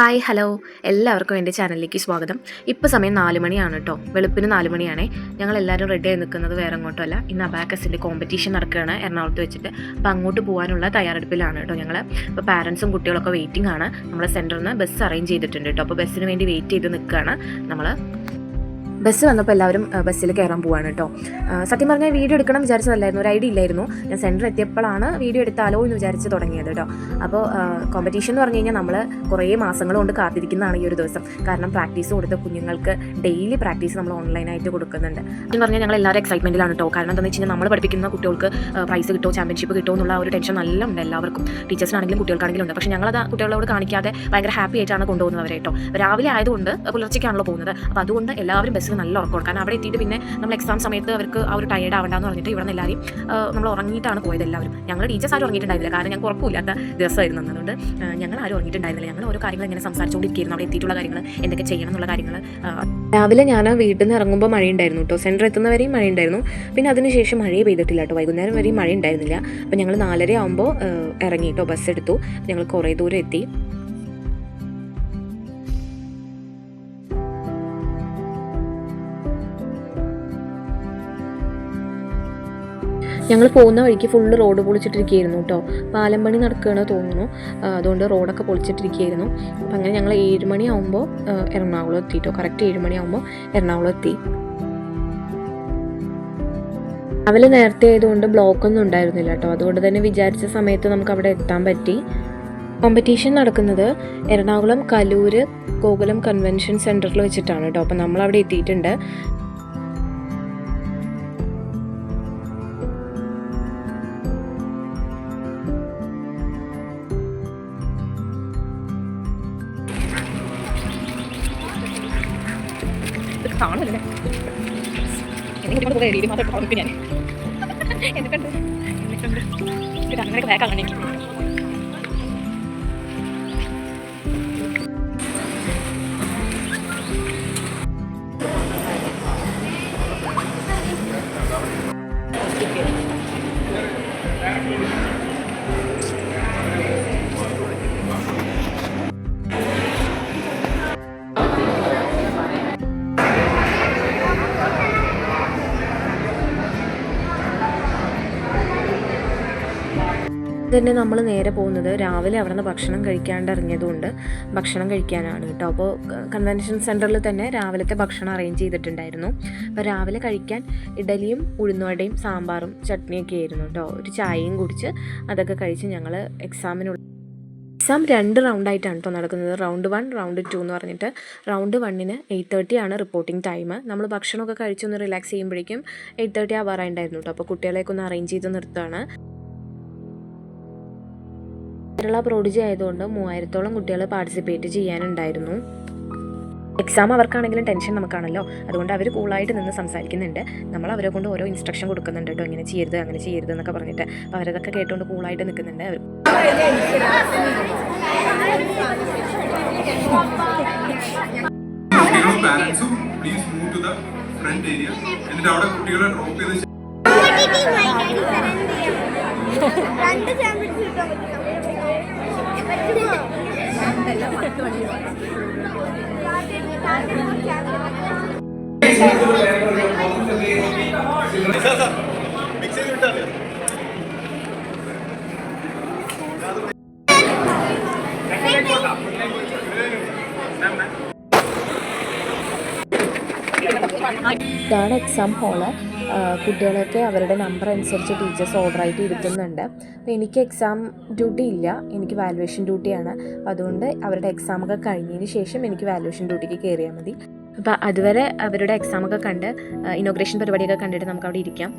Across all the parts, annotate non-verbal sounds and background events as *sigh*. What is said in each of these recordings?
Hi hello. എല്ലാവർക്കും എന്റെ ചാനലിലേക്ക് സ്വാഗതം. ഇപ്പോൾ സമയം നാല് മണിയാണ് കേട്ടോ വെളുപ്പിന് നാല് മണിയാണേ ഞങ്ങൾ എല്ലാവരും റെഡിയായി നിൽക്കുന്നത് വേറെ അങ്ങോട്ടല്ല ഇന്ന് അബാക്കസിന്റെ കോമ്പറ്റീഷൻ നടക്കുകയാണ് എറണാകുളത്ത് വെച്ചിട്ട്. അപ്പോൾ അങ്ങോട്ട് പോകാനുള്ള തയ്യാറെടുപ്പിലാണ് കേട്ടോ ഞങ്ങൾ അപ്പോൾ പാരൻസും കുട്ടികളൊക്കെ വെയിറ്റിംഗ് ആണ്. നമ്മളെ സെന്ററിൽ നിന്ന് ബസ് അറേഞ്ച് ചെയ്തിട്ടുണ്ട് കേട്ടോ അപ്പോൾ ബസ്സിന് വേണ്ടി വെയിറ്റ് ചെയ്ത് നിൽക്കുകയാണ് നമ്മൾ ബസ് വന്നപ്പോൾ എല്ലാവരും ബസ്സിൽ കയറാൻ പോവാണ് കേട്ടോ. സത്യം പറഞ്ഞാൽ വീഡിയോ എടുക്കണം വിചാരിച്ചതല്ലായിരുന്നു. ഒരു ഐഡിയ ഇല്ലായിരുന്നു. ഞാൻ സെന്റർ എത്തിയപ്പോഴാണ് വീഡിയോ എടുത്താലോ എന്ന് വിചാരിച്ച് തുടങ്ങിയത് കേട്ടോ. അപ്പോൾ കോമ്പറ്റീഷൻ എന്ന് പറഞ്ഞു കഴിഞ്ഞാൽ നമ്മൾ കുറേ മാസങ്ങൾ കൊണ്ട് കാത്തിരിക്കുന്നതാണ് ഈ ഒരു ദിവസം. കാരണം പ്രാക്ടീസ് കൊടുത്ത കുഞ്ഞുങ്ങൾക്ക് ഡെയിലി പ്രാക്ടീസ് നമ്മൾ ഓൺലൈനായിട്ട് കൊടുക്കുന്നുണ്ട്. എന്ന് പറഞ്ഞാൽ ഞങ്ങൾ എല്ലാവരും എക്സൈറ്റ്മെന്റിലാണ് കേട്ടോ. കാരണം എന്താണെന്ന് വെച്ച് കഴിഞ്ഞാൽ നമ്മൾ പഠിപ്പിക്കുന്ന കുട്ടികൾക്ക് പ്രൈസ് കിട്ടുമോ ചാമ്പ്യൻഷിപ്പ് കിട്ടുമോ എന്നുള്ള ഒരു ടെൻഷൻ നല്ല ഉണ്ട് എല്ലാവർക്കും. ടീച്ചേഴ്സിനാണെങ്കിലും കുട്ടികൾക്കാണെങ്കിലും ഉണ്ട്. പക്ഷേ ഞങ്ങളത് കുട്ടികളോട് കാണിക്കാതെ ഭയങ്കര ഹാപ്പി ആയിട്ടാണ് കൊണ്ടുപോകുന്നവരെ കേട്ടോ. രാവിലെ ആയതുകൊണ്ട് പുലർച്ചയ്ക്കാണല്ലോ പോകുന്നത്. അപ്പോൾ അതുകൊണ്ട് എല്ലാവരും ബസ്സിൽ നല്ല ഉറക്കം കൊടുക്കാൻ അവിടെ എത്തിയിട്ട് പിന്നെ നമ്മൾ എക്സാം സമയത്ത് അവർക്ക് ആ ഒരു ടയർഡ് ആവണ്ടെന്ന് പറഞ്ഞിട്ട് ഇവിടെ നിന്ന് എല്ലാവരും നമ്മൾ ഉറങ്ങിയിട്ടാണ് പോയത് എല്ലാവരും. ഞങ്ങൾ ടീച്ചേഴ്സ് ആരും ഉറങ്ങിയിട്ടുണ്ടായിരുന്നില്ല. കാരണം ഞങ്ങൾക്ക് ഉറപ്പില്ലാത്ത ദിവസമായിരുന്നു. അതുകൊണ്ട് ഞങ്ങൾ ആരും ഉറങ്ങിയിട്ടുണ്ടായിരുന്നില്ല. ഞങ്ങൾ ഓരോ കാര്യങ്ങൾ ഇങ്ങനെ സംസാരിച്ചുകൊണ്ടിരിക്കുന്നു അവിടെ എത്തിയിട്ടുള്ള കാര്യങ്ങൾ എന്തൊക്കെ ചെയ്യണം എന്നുള്ള കാര്യങ്ങൾ രാവിലെ ഞാൻ വീട്ടിൽ നിന്ന് ഇറങ്ങുമ്പോൾ മഴയുണ്ടായിരുന്നു കേട്ടോ സെന്റർ എത്തുന്നവരെയും മഴ ഉണ്ടായിരുന്നു പിന്നെ അതിനുശേഷം മഴയെ പെയ്തിട്ടില്ല കേട്ടോ വൈകുന്നേരം വരെയും മഴ ഉണ്ടായിരുന്നില്ല അപ്പോൾ ഞങ്ങൾ നാലര ആകുമ്പോൾ ഇറങ്ങി കേട്ടോ ബസ് എടുത്തു. ഞങ്ങൾ കുറേ ദൂരം എത്തി. ഞങ്ങൾ പോകുന്ന വഴിക്ക് ഫുള്ള് റോഡ് പൊളിച്ചിട്ടിരിക്കുകയായിരുന്നു കേട്ടോ. പാലം പണി നടക്കുകയാണ് തോന്നുന്നു. അതുകൊണ്ട് റോഡൊക്കെ പൊളിച്ചിട്ടിരിക്കുകയായിരുന്നു. അപ്പം അങ്ങനെ ഞങ്ങൾ ഏഴ് മണിയാവുമ്പോൾ എറണാകുളം എത്തി കേട്ടോ. കറക്റ്റ് ഏഴ് മണിയാവുമ്പോൾ എറണാകുളം എത്തി. രാവിലെ നേരത്തെ ആയതുകൊണ്ട് ബ്ലോക്ക് ഒന്നും ഉണ്ടായിരുന്നില്ല കേട്ടോ. അതുകൊണ്ട് തന്നെ വിചാരിച്ച സമയത്ത് നമുക്ക് അവിടെ എത്താൻ പറ്റി. കോമ്പറ്റീഷൻ നടക്കുന്നത് എറണാകുളം കലൂര് ഗോകുലം കൺവെൻഷൻ സെന്ററിൽ വെച്ചിട്ടാണ് കേട്ടോ. അപ്പം നമ്മൾ അവിടെ എത്തിയിട്ടുണ്ട്. കാണുമല്ലേ എനിക്ക് പോയി രീതി മാത്രം കാണിക്കും ഞാൻ *laughs* എന്തൊക്കെയുണ്ട് എന്തൊക്കെയുണ്ട് ഇത് അങ്ങനെയൊക്കെ വേഗം എനിക്ക്. തന്നെ നമ്മൾ നേരെ പോകുന്നത് രാവിലെ അവിടെ നിന്ന് ഭക്ഷണം കഴിക്കാണ്ട് ഇറങ്ങിയതുകൊണ്ട് ഭക്ഷണം കഴിക്കാനാണ് കേട്ടോ. അപ്പോൾ കൺവെൻഷൻ സെന്ററിൽ തന്നെ രാവിലത്തെ ഭക്ഷണം അറേഞ്ച് ചെയ്തിട്ടുണ്ടായിരുന്നു. അപ്പോൾ രാവിലെ കഴിക്കാൻ ഇഡലിയും ഉഴുന്നുവടയും സാമ്പാറും ചട്നിയൊക്കെ ആയിരുന്നു കേട്ടോ. ഒരു ചായയും കുടിച്ച് അതൊക്കെ കഴിച്ച് ഞങ്ങൾ എക്സാമിനുള്ള എക്സാം രണ്ട് റൗണ്ടായിട്ടാണ് കേട്ടോ നടക്കുന്നത്. റൗണ്ട് വൺ റൗണ്ട് ടു എന്ന് പറഞ്ഞിട്ട് റൗണ്ട് വണ്ണിന് എയ്റ്റ് തേർട്ടി ആണ് റിപ്പോർട്ടിംഗ് ടൈം നമ്മൾ ഭക്ഷണമൊക്കെ കഴിച്ചൊന്ന് റിലാക്സ് ചെയ്യുമ്പോഴേക്കും എയ്റ്റ് തേർട്ടി ആവാറായിട്ടുണ്ടായിരുന്നു കേട്ടോ. അപ്പോൾ കുട്ടികളെയൊക്കെ ഒന്ന് അറേഞ്ച് ചെയ്ത് നിർത്തുകയാണ്. കേരള പ്രോഡിജി ആയതുകൊണ്ട് മൂവായിരത്തോളം കുട്ടികൾ പാർട്ടിസിപ്പേറ്റ് ചെയ്യാനുണ്ടായിരുന്നു. എക്സാം അവർക്കാണെങ്കിലും ടെൻഷൻ നമുക്കാണല്ലോ. അതുകൊണ്ട് അവർ കൂളായിട്ട് നിന്ന് സംസാരിക്കുന്നുണ്ട്. നമ്മൾ അവരെ കൊണ്ട് ഓരോ ഇൻസ്ട്രക്ഷൻ കൊടുക്കുന്നുണ്ട് കേട്ടോ. ഇങ്ങനെ ചെയ്യരുത് അങ്ങനെ ചെയ്യരുത് എന്നൊക്കെ പറഞ്ഞിട്ട്. അപ്പോൾ അവരതൊക്കെ കേട്ടുകൊണ്ട് കൂളായിട്ട് നിൽക്കുന്നുണ്ട് അവർ please move to the front area എന്നിട്ട് അവിടെ കുട്ടികളെ ഡ്രോപ്പ് ചെയ്ത് രണ്ട് ചാമ്പ്യൻസ് കിട്ടാൻ ഇതാണ് എക്സാം ഹോൾ കുട്ടികളൊക്കെ അവരുടെ നമ്പർ അനുസരിച്ച് ടീച്ചേഴ്സ് ഓർഡറായിട്ട് ഇരുത്തുന്നുണ്ട് അപ്പോൾ എനിക്ക് എക്സാം ഡ്യൂട്ടി ഇല്ല. എനിക്ക് വാലുവേഷൻ ഡ്യൂട്ടിയാണ് അപ്പോൾ അതുകൊണ്ട് അവരുടെ എക്സാമൊക്കെ കഴിഞ്ഞതിന് ശേഷം എനിക്ക് വാലുവേഷൻ ഡ്യൂട്ടിക്ക് കയറിയാൽ മതി. അപ്പോൾ അതുവരെ അവരുടെ എക്സാമൊക്കെ കണ്ട് ഇനോഗ്രേഷൻ പരിപാടിയൊക്കെ കണ്ടിട്ട് നമുക്ക് അവിടെ ഇരിക്കാം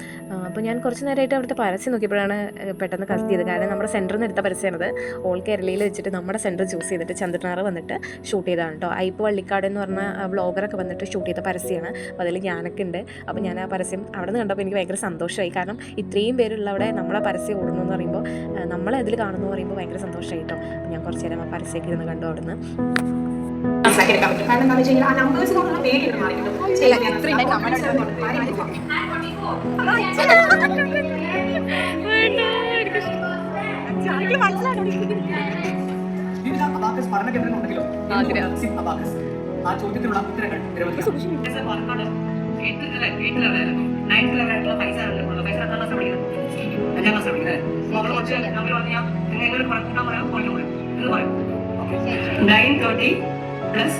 അപ്പോൾ ഞാൻ കുറച്ച് നേരമായിട്ട് അവിടുത്തെ പരസ്യം നോക്കിയപ്പോഴാണ് പെട്ടെന്ന് കത്തിയത്. കാരണം നമ്മുടെ സെന്ററിൽ നിന്ന് എടുത്ത പരസ്യമാണത്. ഓൾ കേരളയിൽ വെച്ചിട്ട് നമ്മുടെ സെന്റർ ചൂസ് ചെയ്തിട്ട് ചന്ദ്രനാർ വന്നിട്ട് ഷൂട്ട് ചെയ്തതാണ് കേട്ടോ ഐപ്പ് വള്ളിക്കാട് എന്ന് പറഞ്ഞ വ്ളോഗറൊക്കെ വന്നിട്ട് ഷൂട്ട് ചെയ്ത പരസ്യമാണ് അപ്പോൾ അതിൽ ഞാനൊക്കെ ഉണ്ട്. അപ്പോൾ ഞാൻ ആ പരസ്യം അവിടെ നിന്ന് കണ്ടപ്പോൾ എനിക്ക് ഭയങ്കര സന്തോഷമായി കാരണം ഇത്രയും പേരുള്ള അവിടെ നമ്മളെ പരസ്യം ഓടുന്നു എന്ന് പറയുമ്പോൾ നമ്മളെ അതിൽ കാണുന്നു പറയുമ്പോൾ ഭയങ്കര സന്തോഷമായി കേട്ടോ ഞാൻ കുറച്ച് നേരം ആ പരസ്യമൊക്കെ ഇരുന്ന് കണ്ടു അവിടുന്ന്. മനസ്സിലാക്കിയെടുക്കാൻ പറ്റും. കാരണം എന്താണെന്ന് വെച്ച് കഴിഞ്ഞാൽ ആ നമ്പേഴ്സ് ആ ചോദ്യത്തിനുള്ള ഉത്തരങ്ങൾ നയൻ തേർട്ടി പ്ലസ്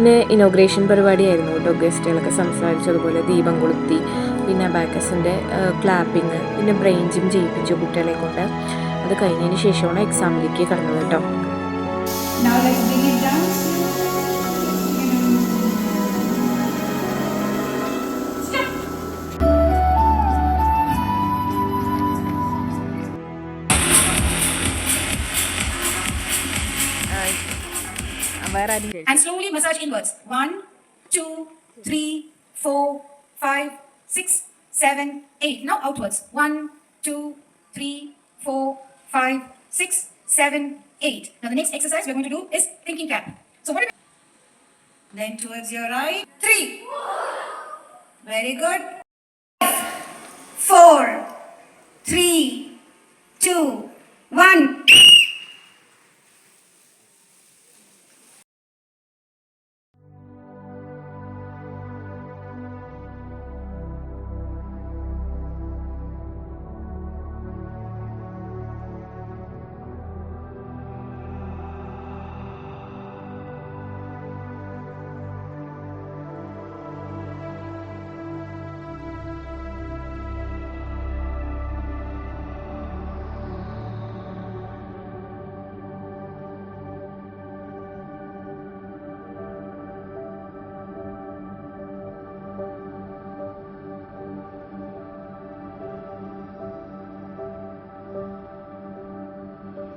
പിന്നെ ഇനോഗ്രേഷൻ പരിപാടിയായിരുന്നു കേട്ടോ. ഗസ്റ്റുകളൊക്കെ സംസാരിച്ചതുപോലെ ദീപം കൊളുത്തി പിന്നെ ബാക്കസിന്റെ ക്ലാപ്പിങ് പിന്നെ ബ്രെയിൻ ജിം ചെയ്യിപ്പിച്ചു കുട്ടികളെ കൊണ്ട്. അത് കഴിഞ്ഞതിന് ശേഷമാണ് എക്സാമിലേക്ക് കടന്നത് കേട്ടോ. And slowly massage inwards. One, two, three, four, five, six, seven, eight. Now outwards. One, two, three, four, five, six, seven, eight. Now the next exercise we're going to do is thinking cap. So what? Then towards your right. Three. Very good. Five, four, three, two.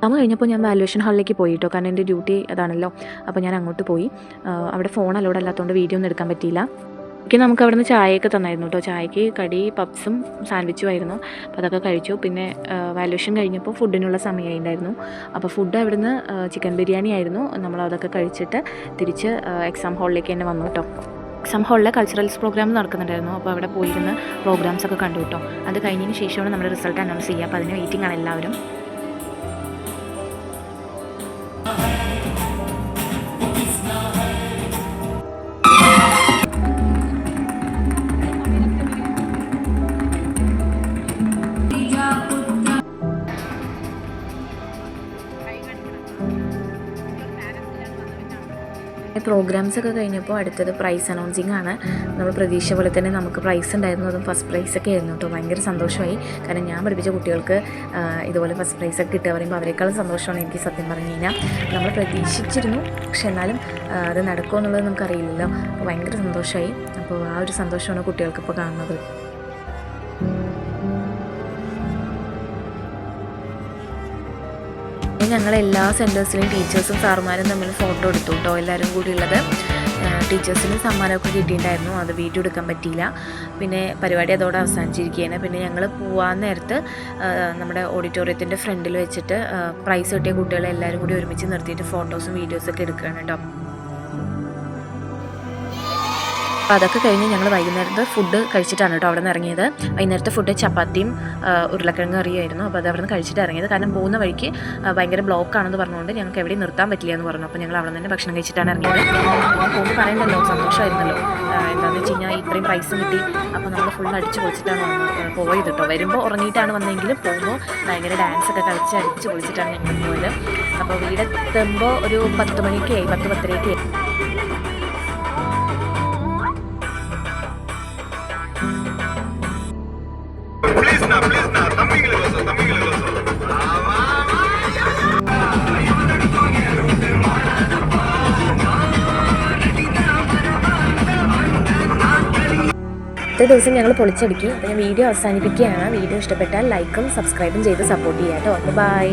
Exam കഴിഞ്ഞപ്പോൾ ഞാൻ valuation ഹാളിലേക്ക് പോയി കേട്ടോ കാരണം എന്റെ duty അതാണല്ലോ. അപ്പോൾ ഞാൻ അങ്ങോട്ട് പോയി. അവിടെ ഫോൺ അലോഡ് അല്ലാത്തതുകൊണ്ട് വീഡിയോ ഒന്നും എടുക്കാൻ പറ്റിയില്ല. എനിക്ക് നമുക്ക് അവിടെ നിന്ന് ചായയൊക്കെ തന്നായിരുന്നു കേട്ടോ. ചായക്ക് കടി പപ്സും സാൻഡ്വിച്ചും ആയിരുന്നു. അപ്പോൾ അതൊക്കെ കഴിച്ചു. പിന്നെ വാല്യുവേഷൻ കഴിഞ്ഞപ്പോൾ ഫുഡിനുള്ള സമയമായി ഉണ്ടായിരുന്നു അപ്പോൾ ഫുഡ് അവിടുന്ന് ചിക്കൻ ബിരിയാണി ആയിരുന്നു. നമ്മൾ അതൊക്കെ കഴിച്ചിട്ട് തിരിച്ച് എക്സാം ഹാളിലേക്ക് തന്നെ വന്നു കേട്ടോ. എക്സാം ഹാളിലെ കൾച്ചറൽസ് പ്രോഗ്രാം നടക്കുന്നുണ്ടായിരുന്നു. അപ്പോൾ അവിടെ പോയിരുന്ന് പ്രോഗ്രാംസ് ഒക്കെ കണ്ടു കേട്ടോ. അത് കഴിഞ്ഞതിന് ശേഷമാണ് നമ്മുടെ റിസൾട്ട് അനൗൺസ് ചെയ്യുക. അപ്പോൾ അതിന് വെയിറ്റിംഗ് ആണ് എല്ലാവരും. പ്രോഗ്രാംസ് ഒക്കെ കഴിഞ്ഞപ്പോൾ അടുത്തത് പ്രൈസ് അനൗൺസിങ് ആണ്. നമ്മൾ പ്രതീക്ഷ പോലെ തന്നെ നമുക്ക് പ്രൈസ് ഉണ്ടായിരുന്നു. അതും ഫസ്റ്റ് പ്രൈസ് ഒക്കെ ആയിരുന്നു കേട്ടോ. ഭയങ്കര സന്തോഷമായി. കാരണം ഞാൻ പഠിപ്പിച്ച കുട്ടികൾക്ക് ഇതുപോലെ ഫസ്റ്റ് പ്രൈസ് ഒക്കെ കിട്ടുക പറയുമ്പോൾ അവരെക്കാളും സന്തോഷമാണ് എനിക്ക് സത്യം പറഞ്ഞു കഴിഞ്ഞാൽ. നമ്മൾ പ്രതീക്ഷിച്ചിരുന്നു. പക്ഷെ എന്നാലും അത് നടക്കുമോ എന്നുള്ളത് നമുക്കറിയില്ലല്ലോ. ഭയങ്കര സന്തോഷമായി. അപ്പോൾ ആ ഒരു സന്തോഷമാണ് കുട്ടികൾക്കിപ്പോൾ കാണുന്നത്. ഞങ്ങൾ എല്ലാ സെന്റേഴ്സിലും ടീച്ചേഴ്സും സാറുമാരും തമ്മിൽ ഫോട്ടോ എടുത്തു കേട്ടോ എല്ലാവരും കൂടി ഉള്ളത് ടീച്ചേഴ്സിന് സമ്മാനമൊക്കെ കിട്ടിയിട്ടുണ്ടായിരുന്നു. അത് വീഡിയോ എടുക്കാൻ പറ്റിയില്ല. പിന്നെ പരിപാടി അതോടെ അവസാനിച്ചിരിക്കുകയാണ്. പിന്നെ ഞങ്ങൾ പോകാൻ നേരത്ത് നമ്മുടെ ഓഡിറ്റോറിയത്തിന്റെ ഫ്രണ്ടിൽ വെച്ചിട്ട് പ്രൈസ് കിട്ടിയ കുട്ടികളെ എല്ലാവരും കൂടി ഒരുമിച്ച് നിർത്തിയിട്ട് ഫോട്ടോസും വീഡിയോസൊക്കെ എടുക്കുകയാണ് കേട്ടോ അപ്പോൾ അതൊക്കെ കഴിഞ്ഞ് ഞങ്ങൾ വൈകുന്നേരത്തെ ഫുഡ് കഴിച്ചിട്ടാണ് കേട്ടോ അവിടെ നിന്ന് ഇറങ്ങിയത്. വൈകുന്നേരത്തെ ഫുഡ് ചപ്പാത്തിയും ഉരുളക്കിഴങ്ങ് കറിയായിരുന്നു. അപ്പോൾ അത് അവിടെ നിന്ന് കഴിച്ചിട്ട് ഇറങ്ങിയത്. കാരണം പോകുന്ന വഴിക്ക് ഭയങ്കര ബ്ലോക്ക് ആണെന്ന് പറഞ്ഞുകൊണ്ട് ഞങ്ങൾക്ക് എവിടെയും നിർത്താൻ പറ്റില്ല എന്ന് പറഞ്ഞു. അപ്പോൾ ഞങ്ങൾ അവിടെ തന്നെ ഭക്ഷണം കഴിച്ചിട്ടാണ് ഇറങ്ങിയത്. പോകുമ്പോൾ പറയണ്ടല്ലോ സന്തോഷമായിരുന്നല്ലോ എന്താണെന്ന് വെച്ച് കഴിഞ്ഞാൽ ഇത്രയും പ്രൈസും കിട്ടി. അപ്പോൾ നമ്മൾ ഫുൾ അടിച്ച് പൊളിച്ചിട്ടാണ് പോയത് കേട്ടോ. വരുമ്പോൾ ഉറങ്ങിയിട്ടാണ് വന്നെങ്കിലും പോകുമ്പോൾ ഭയങ്കര ഡാൻസ് ഒക്കെ കളിച്ച് അടിച്ച് പൊളിച്ചിട്ടാണ് ഞങ്ങൾ പോയത്. അപ്പോൾ വീടെത്തുമ്പോൾ ഒരു പത്ത് മണിക്കായി പത്ത് പത്തരയ്ക്ക് അടുത്ത ദിവസം ഞങ്ങൾ പൊളിച്ചടുക്കി. അപ്പോൾ ഞാൻ വീഡിയോ അവസാനിപ്പിക്കുകയാണ്. വീഡിയോ ഇഷ്ടപ്പെട്ടാൽ ലൈക്കും സബ്സ്ക്രൈബും ചെയ്ത് സപ്പോർട്ട് ചെയ്യാം കേട്ടോ ബൈ